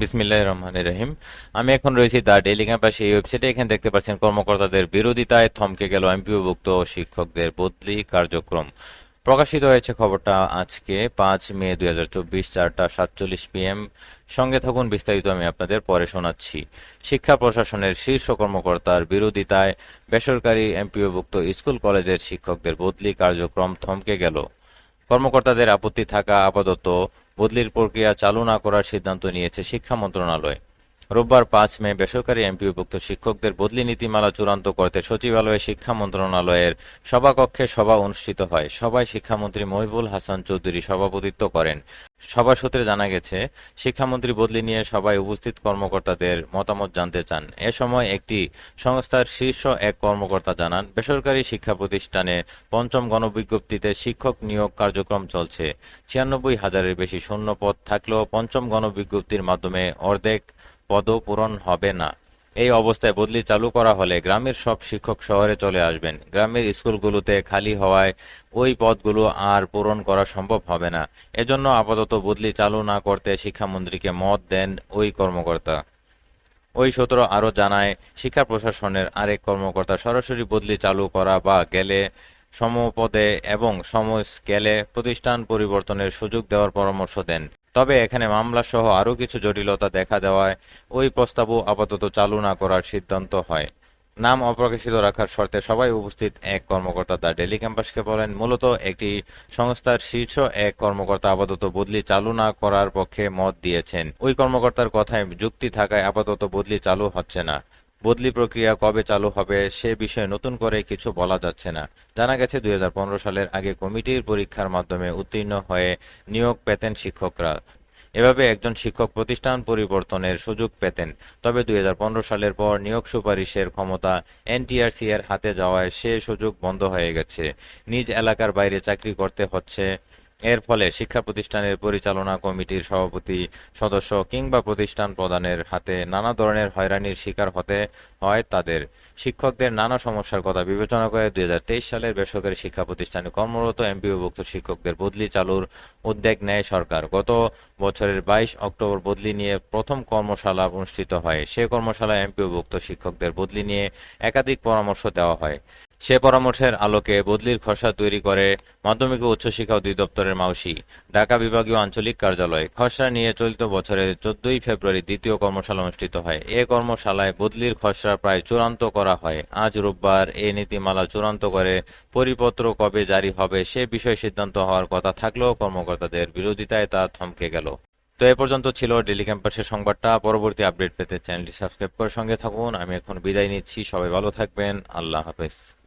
বিসমিল্লাহ রহমান রহিম। আমি এখন রয়েছি দ্য ডেইলি ক্যাম্পাস, এই ওয়েবসাইটে এখানে দেখতে পাচ্ছেন কর্মকর্তাদের বিরোধিতায় থমকে গেল এমপিওভুক্ত শিক্ষকদের বদলি কার্যক্রম। প্রকাশিত হয়েছে খবরটা আজকে, পাঁচ মে দুই হাজার চব্বিশ, চারটা সাতচল্লিশ পিএম সঙ্গে থাকুন, বিস্তারিত আমি আপনাদের পরে শোনাচ্ছি। শিক্ষা প্রশাসনের শীর্ষ কর্মকর্তার বিরোধিতায় বেসরকারি এমপিওভুক্ত স্কুল কলেজের শিক্ষকদের বদলি কার্যক্রম থমকে গেল। কর্মকর্তাদের আপত্তি থাকা আপাতত বদলির প্রক্রিয়া চালু না করার সিদ্ধান্ত নিয়েছে শিক্ষা মন্ত্রণালয়। রোববার পাঁচ মে বেসরকারি এমপিওভুক্ত শিক্ষকদের বদলি নীতিমালা চূড়ান্ত করতে সচিবালয়ে শিক্ষা মন্ত্রণালয়ের সভাকক্ষে সভা অনুষ্ঠিত হয়। সভায় শিক্ষামন্ত্রী মহিবুল হাসান চৌধুরী সভাপতিত্ব করেন। সভা সূত্রে জানা গেছে, শিক্ষামন্ত্রী বদলি নিয়ে সভায় উপস্থিত কর্মকর্তাদের মতামত জানতে চান। এ সময় একটি সংস্থার শীর্ষ এক কর্মকর্তা জানান, বেসরকারি শিক্ষা প্রতিষ্ঠানে পঞ্চম গণবিজ্ঞপ্তিতে শিক্ষক নিয়োগ কার্যক্রম চলছে। ছিয়ানব্বই হাজারের বেশি শূন্য পদ থাকলেও পঞ্চম গণবিজ্ঞপ্তির মাধ্যমে অর্ধেক পদও পূরণ হবে না। এই অবস্থায় বদলি চালু করা হলে গ্রামের সব শিক্ষক শহরে চলে আসবেন। গ্রামের স্কুলগুলোতে খালি হওয়ায় ওই পদগুলো আর পূরণ করা সম্ভব হবে না। এজন্য আপাতত বদলি চালু না করতে শিক্ষামন্ত্রীকে মত দেন ওই কর্মকর্তা। ওই সূত্র আরও জানায়, শিক্ষা প্রশাসনের আরেক কর্মকর্তা সরাসরি বদলি চালু করা বা গেলে সমপদে এবং সম স্কেলে প্রতিষ্ঠান পরিবর্তনের সুযোগ দেওয়ার পরামর্শ দেন। তবে এখানে মামলা সহ আরও কিছু জটিলতা দেখা দেওয়ায় ওই প্রস্তাবও আপাতত চালু না করার সিদ্ধান্ত হয়। নাম অপ্রকাশিত রাখার শর্তে সবাই উপস্থিত। এক কর্মকর্তা দ্য ডেলি ক্যাম্পাসকে বলেন, মূলত একটি সংস্থার শীর্ষ এক কর্মকর্তা আপাতত বদলি চালু না করার পক্ষে মত দিয়েছেন। ওই কর্মকর্তার কথায় যুক্তি থাকায় আপাতত বদলি চালু হচ্ছে না। বদলি প্রক্রিয়া কবে চালু হবে সে বিষয়ে নতুন করে কিছু বলা যাচ্ছে না। জানা গেছে, দুই সালের আগে কমিটির পরীক্ষার মাধ্যমে উত্তীর্ণ হয়ে নিয়োগ পেতেন শিক্ষকরা। এভাবে একজন শিক্ষক প্রতিষ্ঠান পরিবর্তনের সুযোগ পেতেন। তবে দুই হাজার পনেরো সালের পর নিয়োগ সুপারিশের ক্ষমতা এনটিআরসি এর হাতে যাওয়ায় সে সুযোগ বন্ধ হয়ে গেছে। নিজ এলাকার বাইরে চাকরি করতে হচ্ছে এর ফলে শিক্ষা প্রতিষ্ঠানের পরিচালনা কমিটির সভাপতি, সদস্য কিংবা প্রতিষ্ঠান প্রদানের হাতে নানা ধরনের হয়রানির শিকার হতে হয় তাদের। শিক্ষকদের নানা সমস্যার কথা বিবেচনা করে দুই সালের বেসরকারি শিক্ষা প্রতিষ্ঠানে কর্মরত এমপিওভুক্ত শিক্ষকদের বদলি চালুর উদ্যোগ নেয় সরকার। গত বছরের বাইশ অক্টোবর বদলি নিয়ে প্রথম কর্মশালা অনুষ্ঠিত হয়। সে কর্মশালায় এমপিওভুক্ত শিক্ষকদের বদলি নিয়ে একাধিক পরামর্শ দেওয়া হয়। সে পরামর্শের আলোকে বদলির খসড়া তৈরি করে মাধ্যমিক ও উচ্চশিক্ষা অধিদপ্তরের মাউসি। ঢাকা বিভাগীয় আঞ্চলিক কার্যালয়। খসড়া নিয়ে চলিত বছরের চোদ্দই ফেব্রুয়ারি দ্বিতীয় কর্মশালা অনুষ্ঠিত হয়। এ কর্মশালায় বদলির খসড়া প্রায় চূড়ান্ত করা হয়। আজ রোববার এ নীতিমালা চূড়ান্ত করে পরিপত্র কবে জারি হবে সে বিষয়ে সিদ্ধান্ত হওয়ার কথা থাকলেও কর্মকর্তাদের বিরোধিতায় তা থমকে গেল। তো এ পর্যন্ত ছিল ডেলি ক্যাম্পাসের সংবাদটা। পরবর্তী আপডেট পেতে চ্যানেলটি সাবস্ক্রাইব করে সঙ্গে থাকুন। আমি এখন বিদায় নিচ্ছি। সবাই ভালো থাকবেন। আল্লাহ হাফেজ।